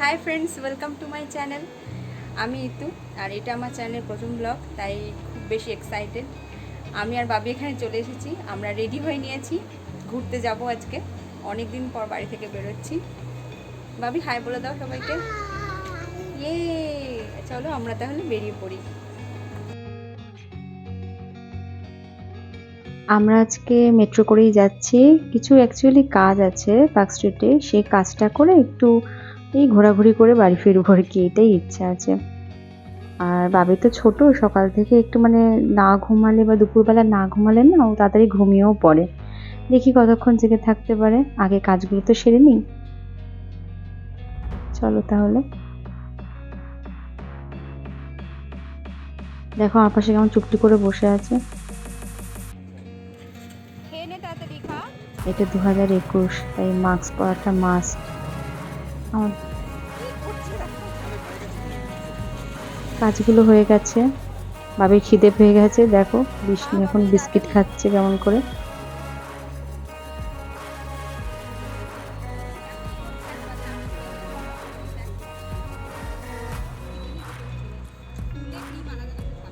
Hi friends welcome to my channel আমি ইতু, আর এটা আমার চ্যানেলের প্রথম ব্লগ তাই খুব বেশি এক্সাইটেড আমি আর বাবি এখানে চলে এসেছি। আমরা রেডি হয়ে নিয়েছি। ঘুরতে যাব আজকে। অনেক দিন পর বাড়ি থেকে বেরোচ্ছি। বাবি হাই বলে দাও সবাইকে। ইয়ে চলো আমরা তাহলে বেরিয়ে পড়ি। আমরা আজকে মেট্রো করেই যাচ্ছি। কিছু অ্যাকচুয়ালি কাজ আছে পার্ক স্ট্রিটে সেই কাজটা করে একটু এই ঘোরাঘুরি করে বাড়ি ফিরবো আর কি এটাই ইচ্ছা আছে। আর বাবি তো ছোট সকাল থেকে একটু মানে না ঘুমালে বা দুপুরবেলা না ঘুমালে না ও তাড়াতাড়ি ঘুমিয়েও পড়ে। দেখি কতক্ষণ জেগে থাকতে পারে আগে কাজগুলো তো সেরে নিই। চলো তাহলে। দেখো আমার পাশে কেমন চুপটি করে বসে আছে। এটা দু হাজার একুশ তাই মাস্ক পরাটা মাস্ট আমার কাজগুলো হয়ে গেছে। বাবির খিদে পেয়ে গেছে, দেখো, বিষ্ণু এখন বিস্কিট খাচ্ছে কেমন করে।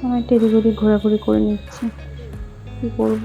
আমি একটু এদিক ওদিক ঘোরাঘুরি করে নিচ্ছি। কি করব?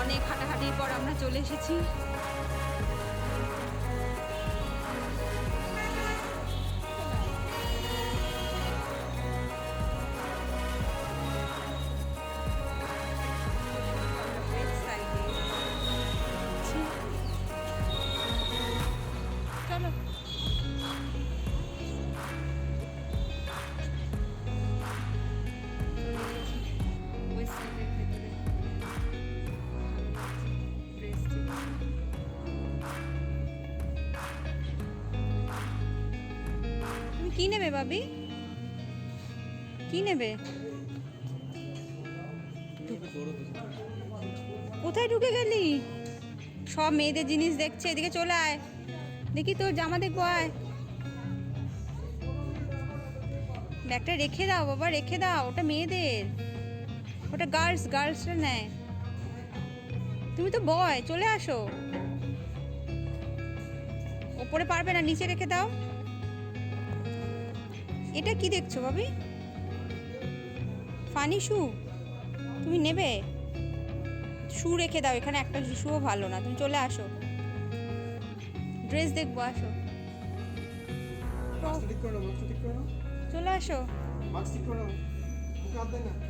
অনেক হাঁটাহাঁটির পর আমরা চলে এসেছি। কি নেবে বাবি কি নেবে? কোথায় ঢুকে গেলি? সব মেয়েদের জিনিস দেখছে, এদিকে চলে আয়। দেখি তোর জামা দেখব, আয়। ব্যাগটা রেখে দাও বাবা, রেখে দাও, ওটা মেয়েদের। ওটা গার্লস গার্লসরা নেয়। তুমি তো বয় চলে আসো। ওপরে পারবে না, নিচে রেখে দাও। এটা কি দেখছ ভাবি? Funny shoe. তুমি নেবে? শু রেখে দাও এখানে একটা শুও ভালো না। তুমি চলে আসো। ড্রেস দেখব আসো। চলে আসো। মাস্ক ঠিক করো না।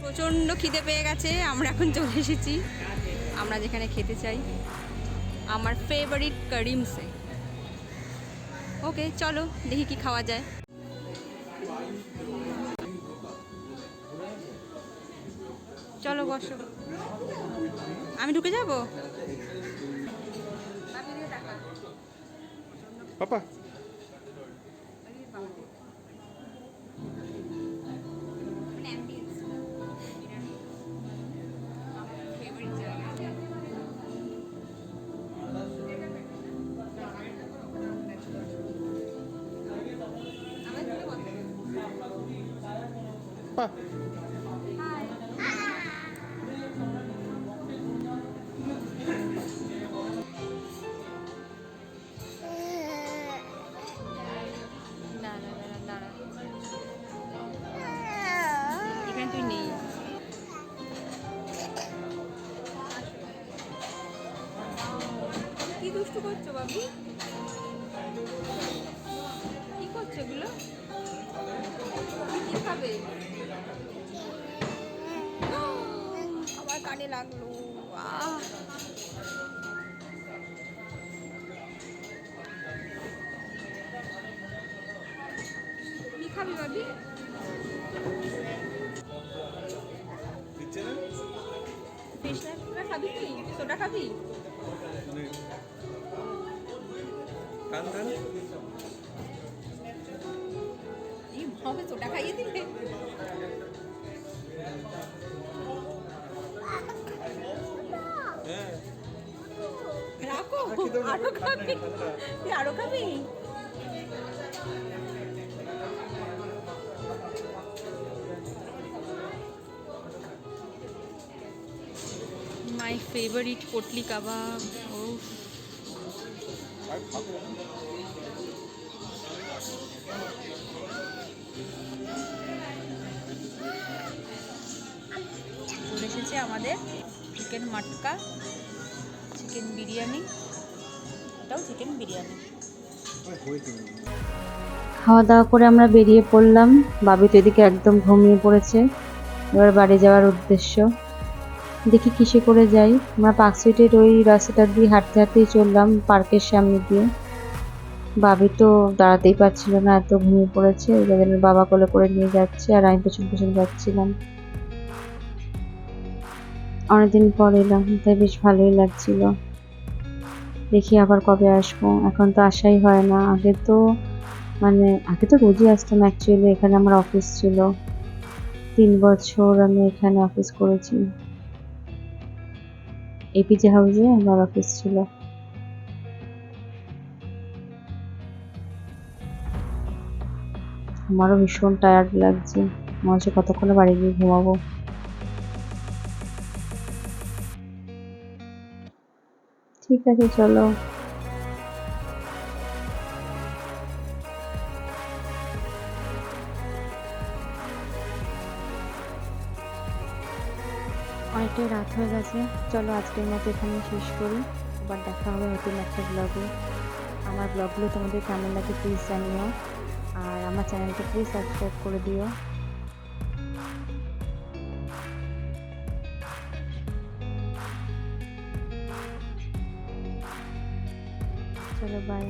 প্রচণ্ড খিদে পেয়ে গেছে, আমরা এখন চলে এসেছি। আমরা যেখানে খেতে চাই। আমার ফেভারিট করিমসে ওকে চলো, দেখি কি খাওয়া যায়। চলো, বসো। আমি ঢুকে যাব? পাপা। তুই কি দুষ্টু করছ বাবু? আমার লাগল কি খাবি সোডা খাবি? তুই সোডা খাবি? মানে টান টান সোডা খাইয়ে দিলে। আর খাবি তুই আরও খাবি মাই ফেভারিট পটলি কাবাব ও এসেছে আমাদের চিকেন মাটকা চিকেন বিরিয়ানি এটাও চিকেন বিরিয়ানি। খাওয়া দাওয়া করে আমরা বেরিয়ে পড়লাম। বাবি তো এদিকে একদম ঘুমিয়ে পড়েছে। এবার বাড়ি যাওয়ার উদ্দেশ্য। দেখি কিসে করে যাই। আমরা পার্ক স্ট্রিটের ওই রাস্তাটা দিয়ে হাঁটতে হাঁটতেই চললাম পার্কের সামনে দিয়ে। বাবি তো দাঁড়াতেই পারছিল না, এত ঘুমিয়ে পড়েছে। জন্য বাবা কোলে করে নিয়ে যাচ্ছে আর আমি পেছন পেছন যাচ্ছিলাম। অনেকদিন পর এলাম, তাই বেশ ভালোই লাগছিল। দেখি আবার কবে আসব। এখন তো আসাই হয় না। আগে তো মানে আগে তো রোজই আসতাম অ্যাকচুয়ালি এখানে আমার অফিস ছিল। তিন বছর আমি এখানে অফিস করেছি। এপিজে হাউসে আমার অফিস ছিল। আমারও ভীষণ টায়ার্ড লাগছে। মনে হচ্ছে কতক্ষণে বাড়ি গিয়ে ঘুমাবো। ঠিক আছে, চলো। অনেকটাই রাত হয়ে গেছে। চলো, আজকের মতো এখানে শেষ করি। আবার দেখা হবে নতুন একটা ব্লগে আমার ব্লগগুলো তোমাদের কেমন লাগে প্লিজ জানিও। আর আমার চ্যানেলটা প্লিজ সাবস্ক্রাইব করে দিও। চলো বাই